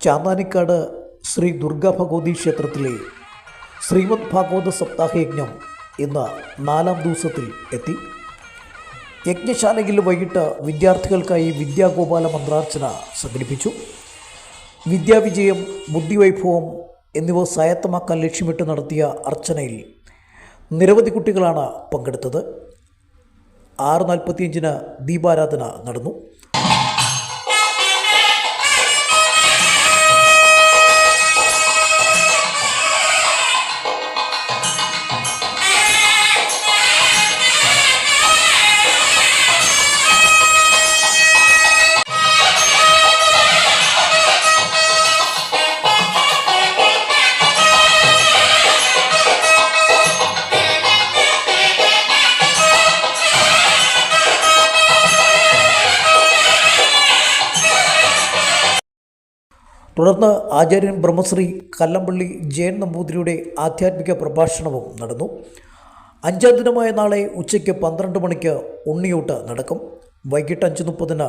ചാന്താനിക്കാട് ശ്രീ ദുർഗാ ഭഗവതി ക്ഷേത്രത്തിലെ ശ്രീമദ് ഭാഗവത സപ്താഹയജ്ഞം ഇന്ന് നാലാം ദിവസത്തിൽ എത്തി. യജ്ഞശാലയിൽ വൈകിട്ട് വിദ്യാർത്ഥികൾക്കായി വിദ്യാഗോപാല മന്ത്രാർച്ചന സംഘടിപ്പിച്ചു. വിദ്യാവിജയം ബുദ്ധിവൈഭവം എന്നിവ സ്വായത്തമാക്കാൻ ലക്ഷ്യമിട്ട് നടത്തിയ അർച്ചനയിൽ നിരവധി കുട്ടികളാണ് പങ്കെടുത്തത്. ആറ് നാൽപ്പത്തിയഞ്ചിന് ദീപാരാധന നടന്നു. തുടർന്ന് ആചാര്യൻ ബ്രഹ്മശ്രീ കല്ലമ്പള്ളി ജയൻ നമ്പൂതിരിയുടെ ആധ്യാത്മിക പ്രഭാഷണവും നടന്നു. അഞ്ചാം ദിനമായ നാളെ ഉച്ചയ്ക്ക് പന്ത്രണ്ട് മണിക്ക് ഉണ്ണിയൂട്ട് നടക്കും. വൈകിട്ട് അഞ്ച് മുപ്പതിന്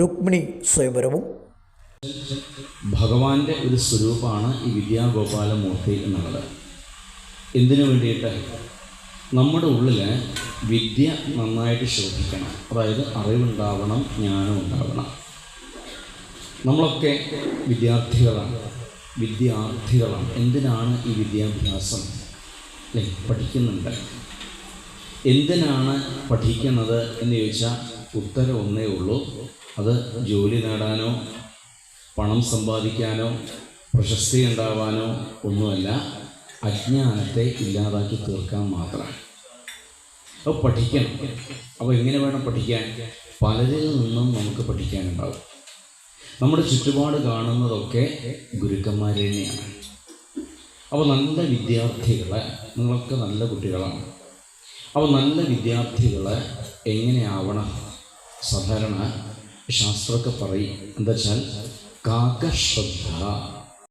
രുക്മിണി സ്വയംവരവും. ഭഗവാന്റെ ഒരു സ്വരൂപമാണ് ഈ വിദ്യാഗോപാലമൂർത്തി എന്നുള്ളത്. എന്തിനു വേണ്ടിയിട്ട്? നമ്മുടെ ഉള്ളിൽ വിദ്യ നന്നായിട്ട് ശോഭിക്കണം. അതായത് അറിവുണ്ടാവണം ജ്ഞാനം ഉണ്ടാവണം നമ്മളൊക്കെ വിദ്യാർത്ഥികളാണ്. വിദ്യാർത്ഥികളാണ്. എന്തിനാണ് ഈ വിദ്യാഭ്യാസം? പഠിക്കുന്നുണ്ട്. എന്തിനാണ് പഠിക്കുന്നത് എന്ന് ചോദിച്ചാൽ ഉത്തരം ഒന്നേ ഉള്ളൂ. അത് ജോലി നേടാനോ പണം സമ്പാദിക്കാനോ പ്രശസ്തി ഉണ്ടാവാനോ ഒന്നുമല്ല. അജ്ഞാനത്തെ ഇല്ലാതാക്കി തീർക്കാൻ മാത്രമാണ്. അപ്പോൾ പഠിക്കണം. അപ്പോൾ എങ്ങനെ വേണം പഠിക്കാൻ? പലരിൽ നിന്നും നമുക്ക് പഠിക്കാനുണ്ടാവും. നമ്മുടെ ചുറ്റുപാട് കാണുന്നതൊക്കെ ഗുരുക്കന്മാർ തന്നെയാണ്. അപ്പോൾ നല്ല വിദ്യാർത്ഥികളെ നിങ്ങളൊക്കെ നല്ല കുട്ടികളാണ്. അപ്പോൾ നല്ല വിദ്യാർത്ഥികളെ എങ്ങനെയാവണം? സാധാരണ ശാസ്ത്രമൊക്കെ പറയും. എന്താ വെച്ചാൽ കാകശ്രദ്ധ